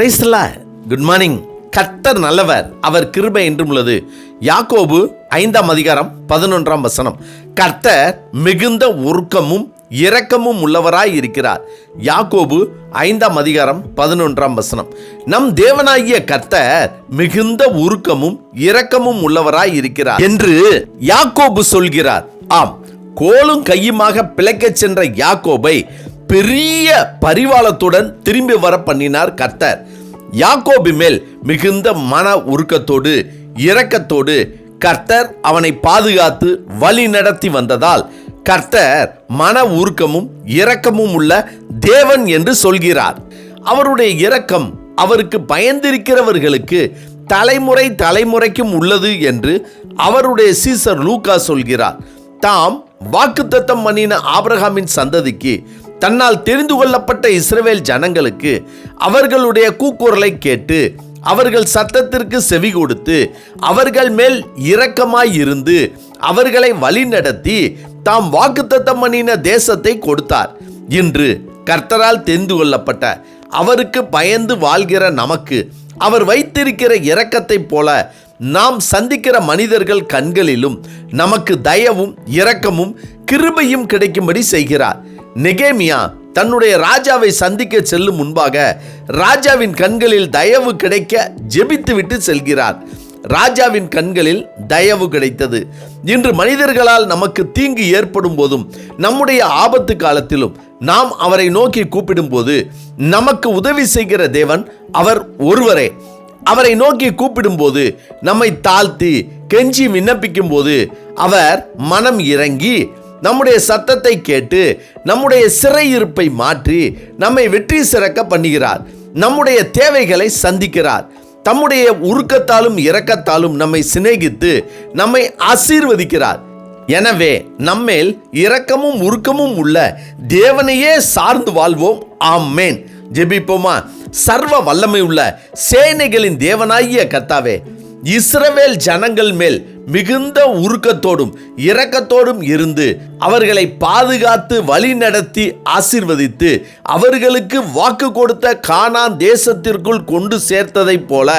கிரைஸ்தலா good morning கர்த்தர் நல்லவர். அவர் கிருபை என்றும் உள்ளது. யாக்கோபு ஐந்தாம் அதிகாரம் பதினொன்றாம் வசனம். கர்த்தர் மிகுந்த உருக்கமும் இரக்கமும் உள்ளவராய் இருக்கிறார். யாக்கோபு ஐந்தாம் அதிகாரம் பதினொன்றாம் வசனம். நம் தேவனாகிய கர்த்தர் மிகுந்த உருக்கமும் இரக்கமும் உள்ளவராய் இருக்கிறார் என்று யாக்கோபு சொல்கிறார். ஆம் கோலும் கையுமாக பிழைக்கச் சென்ற யாக்கோபை பெரிய பரிவாளத்துடன் திரும்பி வர பண்ணினார் கர்த்தர். யாக்கோபி மேல் மிகுந்த மன உருக்கத்தோடு இரக்கத்தோடு கர்த்தர் அவனை பாதுகாத்து வழி நடத்தி வந்ததால் கர்த்தர் மன உருக்கமும் இரக்கமும் உள்ள தேவன் என்று சொல்கிறார். அவருடைய இரக்கம் அவருக்கு பயந்திருக்கிறவர்களுக்கு தலைமுறை தலைமுறைக்கும் உள்ளது என்று அவருடைய சீசர் லூக்கா சொல்கிறார். தாம் வாக்குத்தத்தம் பண்ணின ஆபிரகாமின் சந்ததிக்கு தன்னால் தெரிந்து கொள்ளப்பட்ட இஸ்ரவேல் ஜனங்களுக்கு அவர்களுடைய கூக்குரலை கேட்டு அவர்கள் சத்தத்திற்கு செவி கொடுத்து அவர்கள் மேல் இரக்கமாய் இருந்து அவர்களை வழிநடத்தி தாம் வாக்குத்தத்தம் பண்ணின தேசத்தை கொடுத்தார். இன்று கர்த்தரால் தெரிந்து கொள்ளப்பட்ட அவருக்கு பயந்து வாழ்கிற நமக்கு அவர் வைத்திருக்கிற இரக்கத்தைப் போல நாம் சந்திக்கிற மனிதர்கள் கண்களிலும் நமக்கு தயவும் இரக்கமும் கிருபையும் கிடைக்கும்படி செய்கிறார். நெகேமியா தன்னுடைய ராஜாவை சந்திக்க செல்லும் முன்பாக ராஜாவின் கண்களில் தயவு கிடைக்க ஜெபித்துவிட்டு செல்கிறார். ராஜாவின் கண்களில் தயவு கிடைத்தது. இன்று மனிதர்களால் நமக்கு தீங்கு ஏற்படும் போதும் நம்முடைய ஆபத்து காலத்திலும் நாம் அவரை நோக்கி கூப்பிடும்போது நமக்கு உதவி செய்கிற தேவன் அவர் ஒருவரே. அவரை நோக்கி கூப்பிடும்போது நம்மை தாழ்த்தி கெஞ்சி விண்ணப்பிக்கும் போது அவர் மனம் இறங்கி நம்முடைய சத்தத்தை கேட்டு நம்முடைய சிறையிருப்பை மாற்றி நம்மை வெற்றி சிறக்க பண்ணுகிறார். நம்முடைய தேவைகளை சந்திக்கிறார். தம்முடைய உருக்கத்தாலும் இரக்கத்தாலும் நம்மை சிநேகித்து நம்மை ஆசீர்வதிக்கிறார். எனவே நம்மேல் இரக்கமும் உருக்கமும் உள்ள தேவனையே சார்ந்து வாழ்வோம். ஆமேன். ஜெபிப்போமா? சர்வ வல்லமை உள்ள சேனைகளின் தேவனாகிய கர்த்தாவே இஸ்ரவேல் ஜனங்கள் மேல் மிகுந்த உருக்கத்தோடும் இரக்கத்தோடும் இருந்து அவர்களை பாதுகாத்து வழி நடத்தி ஆசிர்வதித்து அவர்களுக்கு வாக்கு கொடுத்த கானான் தேசத்திற்குள் கொண்டு சேர்த்ததைப் போல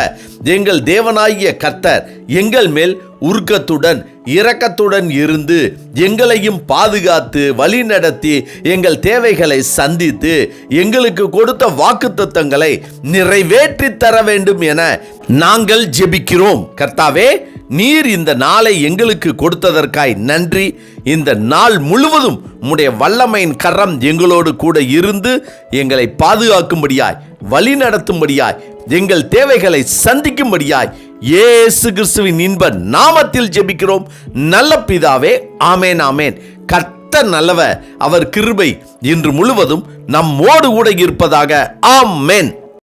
எங்கள் தேவனாகிய கர்த்தர் எங்கள் மேல் உருக்கத்துடன் இரக்கத்துடன் இருந்து எங்களையும் பாதுகாத்து வழி நடத்தி எங்கள் தேவைகளை சந்தித்து எங்களுக்கு கொடுத்த வாக்குத்தத்தங்களை நிறைவேற்றி தர வேண்டும் என நாங்கள் ஜெபிக்கிறோம். கர்த்தாவே நீர் இந்த நாளை எங்களுக்கு கொடுத்ததற்காய் நன்றி. இந்த நாள் முழுவதும் உம்முடைய வல்லமையின் கரம் எங்களோடு கூட இருந்து எங்களை பாதுகாக்கும்படியாய் வழி நடத்தும்படியாய் எங்கள் தேவைகளை சந்திக்கும்படியாய் இயேசு கிறிஸ்துவின் இன்ப நாமத்தில் ஜெபிக்கிறோம். நல்ல பிதாவே ஆமேன் ஆமேன். கத்த நல்லவ அவர் கிருபை இன்று முழுவதும் நம்மோடு கூட இருப்பதாக ஆமேன்.